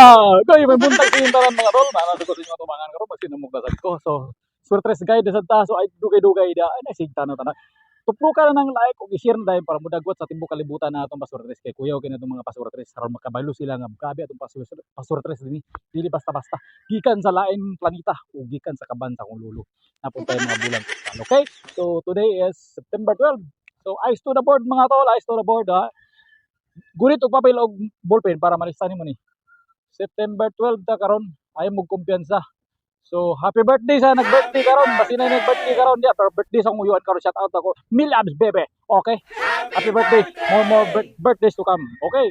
Kaya may buntag pintaran mga tol. Nana ko sa inyo tumangan karon basta namugdasan ko. So, surtres guide sa taso ay dugay-dugay da. Ay nasigta na tanan. Tuplo ka na ng like ug i-share na dahil para mudagwat sa timbuk kalibutan na atong pasurtres kay kuyaw kini itong mga pasurtres karon makabalo sila nga grabe atong pasurtres dinhi dili basta-basta. Gikan sa lain planeta ug gikan sa kaban sa kong lulo. Napunta yung mga bulan okay? So today is September 12 so eyes to the board mga tol. Eyes to the board ha. Gunit og papel og ballpen para malistanin mo ni September 12 ta karon ay mo kumpiyansa So, happy birthday sa nag-birthday karon. Basi na nag-birthday karon dia, pero birthday sa nguyuan karon shout out ako. Milabs bebe. Okay? Happy birthday. More more bir- birthdays to come. Okay?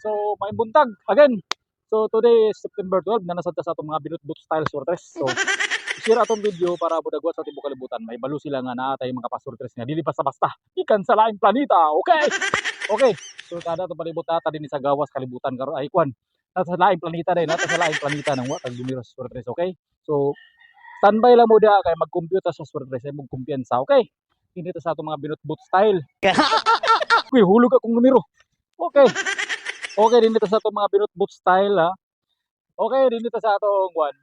So, may buntag again. So, today is September 12 na nasad sa atong mga binut boot style surtres. So, share atong video para budagwat sa tibuok kalibutan. May balo sila nga naatay mga pasurtres nga dili basta-basta. Ikan sa laing planeta. Okay? Okay. So, kada to palibot ata din sa gawas kalibutan karon ay kwan. Nasa laing planeta din, nasa sa laing planeta ng wa kag lumiros surtres. Okay? So, standby lang mo dia kay mag-compute sa surprise ay magkumpiyansa, okay? Hindi to sa atong mga binutbot style. Uy, hulog akong numero. Okay. Okay din dito sa atong mga binutbot style ha. Okay din dito sa atong one.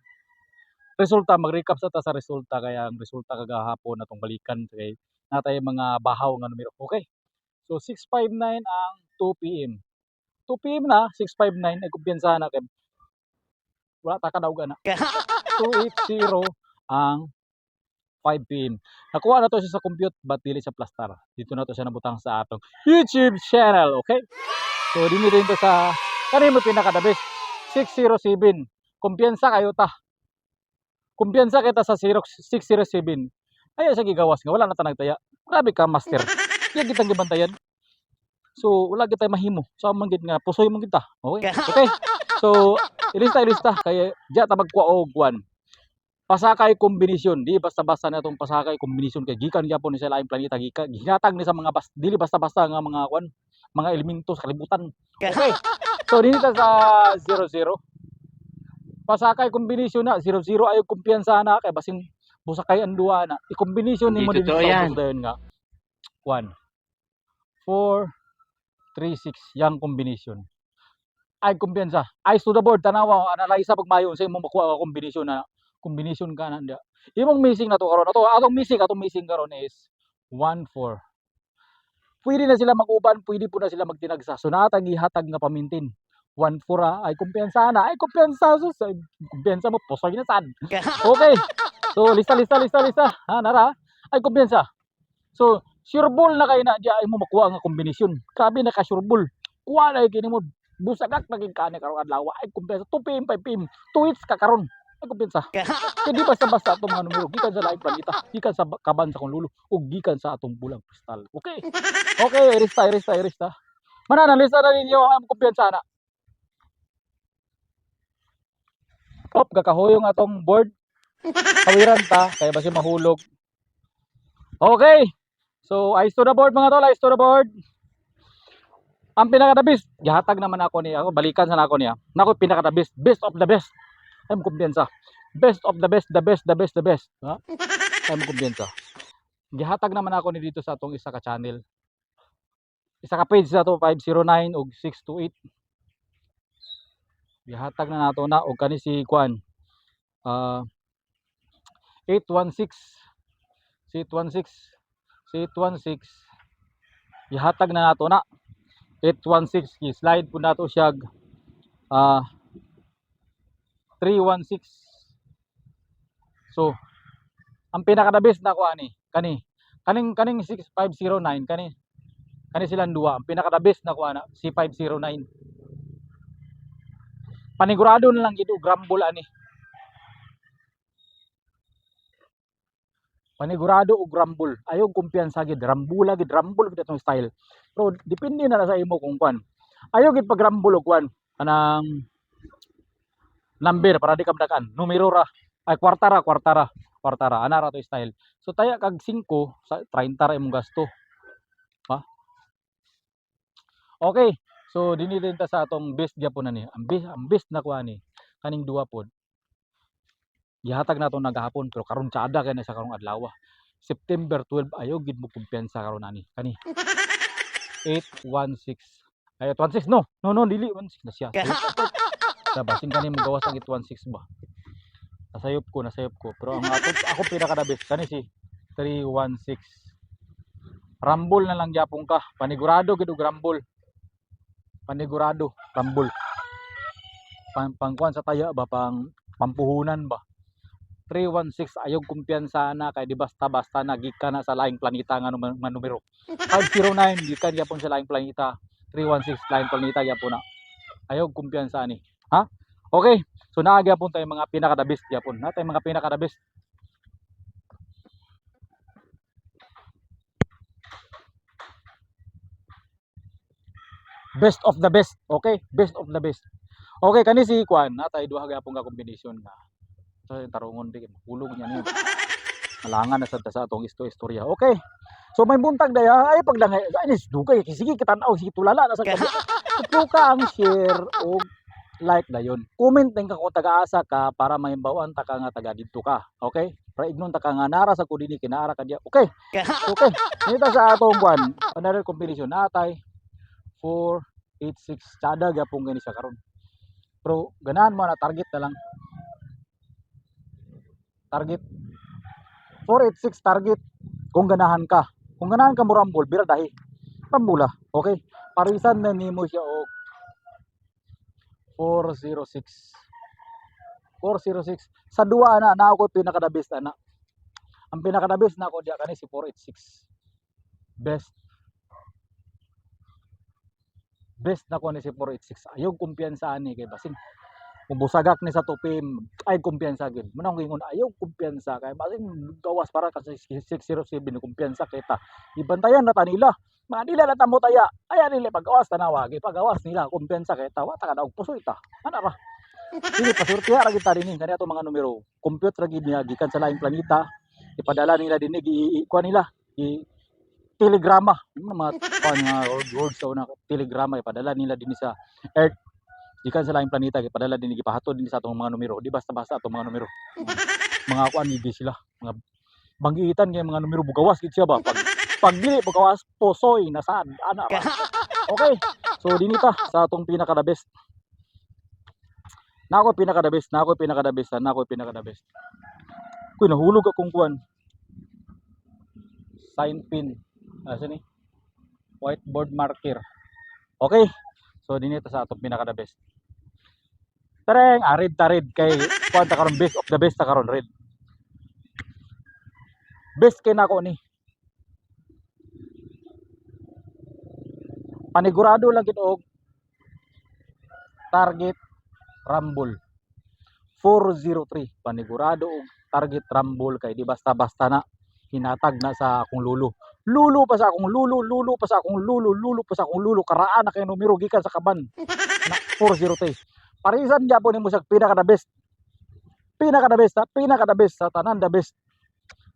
Resulta mag-recap sa ta sa resulta kaya ang resulta kagahapon natong balikan kay natay mga bahaw nga numero. Okay. So 659 ang 2 PM. 2 PM na 659 ay kumpiyansa na kay wala ta kadaog na. 280 ang 5 PM. Nakuha na to siya sa compute but dili sa plastar. Dito na to siya nabutang sa atong YouTube channel, okay? So dinhi din to sa kani mo pinaka the best 607. Kumpiyansa kayo ta. Kumpiyansa kita sa 0 607. Ay sa gigawas nga wala na ta nagtaya. Grabe ka master. Yan kitang gibantayan. So wala kita mahimo. So man gid nga pusoy man kita. Okay? Okay? So ilista ilista. Kay diya ta magkuha og kwan pasakay kombinasyon. Di basta-basta na itong pasakay kombinasyon. Kay gikan gyapon ni sa laing planeta. Gikan gihatag ni sa mga bas, dili basta-basta nga mga kwan mga elemento sa kalibutan. Okay. So dinito sa 00 pasakay kombinasyon na. 00 ayo kumpiyansa na. Kay basing busakay ang duwa na. I-kombinasyon nimo Hindi din sa nga. 1 4 3 6 yang kombinasyon ay kumpiyansa eyes to the board tanawa analyze pag mayon sa imong makuha ka kombinasyon na kombinasyon ka na nda. Imong missing na to karon. Ato atong missing atong missing karon is 1 4. Pwede na sila mag-uban, pwede po na sila magtinagsa. So natang gihatag nga pamintin. 1 4 ah, ay kumpiyansa na. Ay kumpiyansa so sa kumpiyansa mo pusoy na sad. Okay. So lista lista lista lista. Ha nara. Ay kumpiyansa. So sure ball na kay na di ay mo makuha nga kombinasyon. Grabe na ka sure ball. Kuha na kini mo busagak naging kani karong adlaw. Ay kumpiyansa 2 PM 5 PM. 2 weeks ka karon. Ay kumpiyansa. Kaya di basta-basta itong mga numero. Gikan sa laing planeta. Gikan sa ba- kaban sa kong lulo. O gikan sa atong bulang kristal. Okay. Okay, irista, irista, irista. Manana, lista na ninyo ang kumpiyansa na. Op, kakahoyong atong board. Kawiran ta. Kaya basi mahulog. Okay. So, eyes to the board mga tol. Eyes to the board. Ang pinaka-the-best. Gihatag naman ako niya. Ako, balikan sa nako niya. Nako, pinaka-the-best. Best of the best. Mo kumpiyansa. Best of the best, the best, the best, the best. Ha? Mo kumpiyansa. Gihatag naman ako ni dito sa atong isa ka channel. Isa ka page na to 509 ug 628. Gihatag na nato na og kani si Kwan. Ah 816 si 816 si 816 gihatag na nato na 816 gi-slide po nato siya ah 316 So, ang pinaka the best na ko ani, kani. Kaning kaning 6509 kani. Kani silang duwa. Ang pinaka the best na ko ana si 509. Panigurado na lang gid og grumble ani. Panigurado og grumble. Ayaw kumpiyansa gid, rambula gid, rumble gid atong style. Pero depende na sa imo kung kwan. Ayaw gid pag rumble og kwan kanang number para di ka madakan. Numero ra. Ay kwartara kwartara kwartara ana ra to style. So taya kag 5 sa 30 ra imong gasto. Ha? Okay. So dinhi din ta sa atong best gyapon na ni. Ang best ang best na kuha ni kaning duwa pod gihatag nato nagahapon pero karon tsada kay na sa karong adlaw September 12 ayo gid mo kumpiyansa karon ani kani 816 ay 816 no no no dili 16 na siya Dabasin kani mo gawas ang 816 ba. Nasayop ko, nasayop ko. Pero ang ako, ako pinaka the best kani si 316. Rumble na lang gyapon ka. Panigurado gid og rumble. Panigurado, rumble. Pang pangkuan sa taya ba pang pampuhunan ba. 316 ayog kumpiyansa na kay di basta-basta na gikan na sa laing planeta nga num- nga numero. 509 gikan gyapon sa laing planeta. 316 laing planeta gyapon na. Ayog kumpiyansa ni. Ha? Okay. So naa gyapon tay mga pinaka the best gyapon. Na tay mga pinaka the best. Best of the best. Okay? Best of the best. Okay kani si Kwan, na tay duha gyapon ka kombinasyon na sa tarungon di hulog niya niya. Malangan na sa sa atong isto istorya. Okay. So may buntag daya ay pagdangay ay dugay sige kitanaw sige tulala na sa kabi. Ka ang share o like dayon. Comment din ka kung taga-asa ka para mahimbawan ta ka nga taga didto ka. Okay? Para ignon ta ka nga nara sa kudini kinaara ka diya. Okay. Okay. Dito sa atong kwan, another combination natay 4 8 6 tsada gyapon gani siya karon. Pero ganahan mo na target na lang. Target 486 target kung ganahan ka. Kung ganahan ka mo rambol, bira dahi. Rambula. Okay? Parisan na nimo siya og 406. 406. Sa duwa na na ako pinaka best ana. Ang pinaka best na ako diya kani si 486. Best. Best na ko ni si 486. Ayog kumpiyansa ani kay basin Mubusagak ni sa tupim ay kumpiyansa gyud. Manang gingon ayaw kumpiyansa kay basin gawas para kasi 607 kumpiyansa kita. Ibantayan na ta nila. Mga nila na tamo taya. Ay nila pagawas tanawa gi pagawas nila kumpiyansa kay ta wata ka daog puso ita. Ana ra. Dili pasurti ra kita dinhi kani ato mga numero. Compute ra gid niya gikan sa laing planeta. Ipadala nila dinhi gi kuha nila. I telegrama mga kuha nga words sa una telegrama ipadala nila dinhi sa earth gikan sa laing planeta gipadala dinhi gipahatod dinhi sa atong mga numero. Di basta-basta atong mga numero. Mga kuan ni sila. Mga banggitan kay mga numero bugawas gid siya ba? Pag pag dili bugawas posoy nasaan? Ana ra okay so dinhi ta sa atong pinaka the best. Na ako pinaka the best na ako pinaka the best na ako pinaka the best. Kuy nahulog akong kuan. Sign pin. Asa ni whiteboard marker. Okay so dinhi ta sa atong pinaka the best Tereng, arid tarid kay kuan ta karon best of the best ta karon red. Best kay nako ni. Panigurado lang gid og target rumble 403 panigurado og target rumble kay di basta-basta na hinatag na sa akong lulo. Lulo pa sa akong lulo, lulo pa sa akong lulo, lulo pa sa akong lulo karaan na kay numero gikan sa kaban. Na 403 parisan gyapon nimo sa pinaka the best. Pinaka the best ha? pinaka the best sa tanan the best.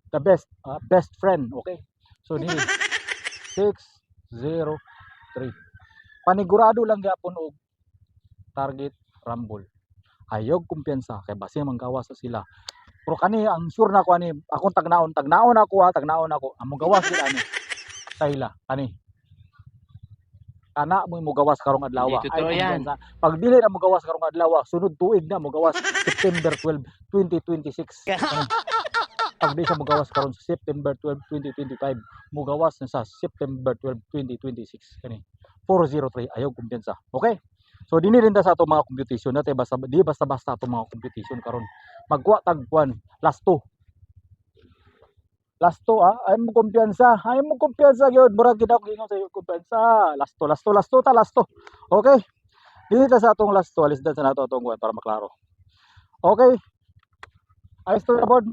The best ah, best friend okay? So dili 603 panigurado lang gyapon og target rumble ayog kumpiyansa kay basi man gawas sa sila pero kani ang sure na ko ani akong tagnaon tagnaon ako ha tagnaon ako. Among gawas gid ani sa ila kani kana mo mo gawas karong adlaw Hindi totoo yan. pag dili na mo gawas karong adlaw sunod tuig na mo gawas September 12 2026 Kani. pag di sa mo gawas karon sa September 12 2025 mo gawas na sa September 12 2026 kani 403 ayaw kumpiyansa. Okay so dinhi rin sa ato mga computation natin basta di basta basta ato mga computation karon. Magkuha tag kuan last two. Last two ah ay mo kumpiyansa ay mo kumpiyansa gyud murag gid ako gingon sa iyo kumpiyansa. Last two last two last two ta last two. Okay? Dinhi ta sa atong last two alis sa nato atong kuan para maklaro. Okay? Ayos to the board?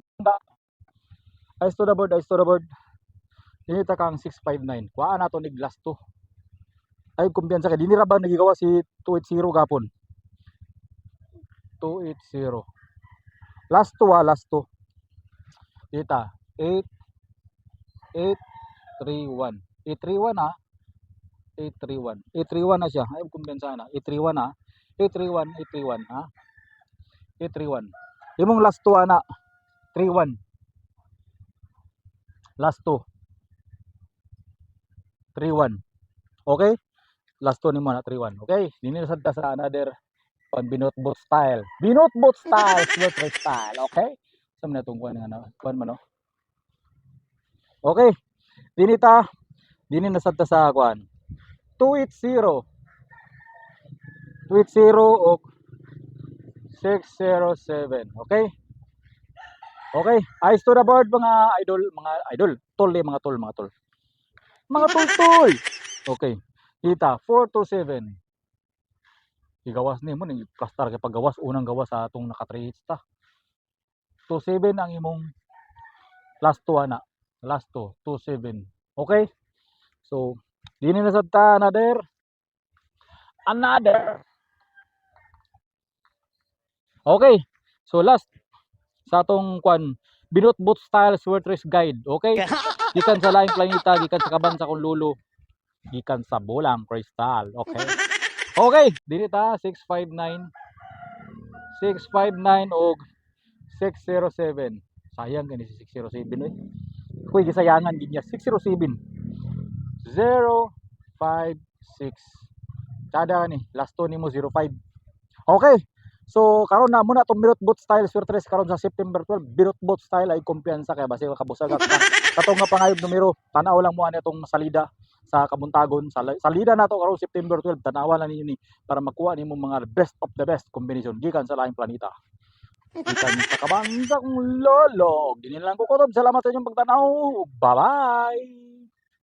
Ayos to the board ayos to the board. Dinhi ta kang 659 kuha nato nig last two ay kumpiyansa kay dinhi ra ba nagigawa si 280 gapon? 280 last two ah last two. Dita 8 831 831 ah. 831 831 na siya. Ay kumpiyansa na. 831 ah. 831 831 ha 831 imong last two ana 31 last two. 31 okay last two nimo na 31 okay dinhi na sad ta sa another Pan binot bot style. Binot bot style, dress style, okay? Sa na tong kuan nga na, kuan man no. Okay. Dinita, dini nasad ta sa kuan. 280 280 o 607. Okay? Okay. Eyes to the board mga idol, mga idol. Tol eh, mga tol, mga tol. Mga tol tol. Okay. Kita 427. Igawas ni mo ning kastar kay paggawas unang gawas sa atong naka 3 hits ta. 27 ang imong last two ana. Last two, 27. Okay? So, dini na sad ta another another Okay. So last sa atong kwan binot boot style race guide. Okay? Gikan sa laing planeta, gikan sa kaban sa Kunlulo, gikan sa Bulang Crystal. Okay? Okay, dili ta 659 659 og 607. Sayang gani si 607 oy. Kuy gisayangan gid niya 607. 056 kada ni last two nimo 05 okay so karon na muna tong Birot Boat Style Swertres karon sa September 12 Birot Boat Style ay kumpiyansa kay basi kabusag ka katong nga pangayog numero tanaw lang mo ani itong salida sa kabuntagon. Sa salida nato karon September 12 tanawa lang ninyo ni para makuha nimo mga best of the best combination. Gikan sa laing planeta. Gikan sa kabansang lolo. Dinhi lang ko kutob salamat sa inyong pagtanaw. Bye bye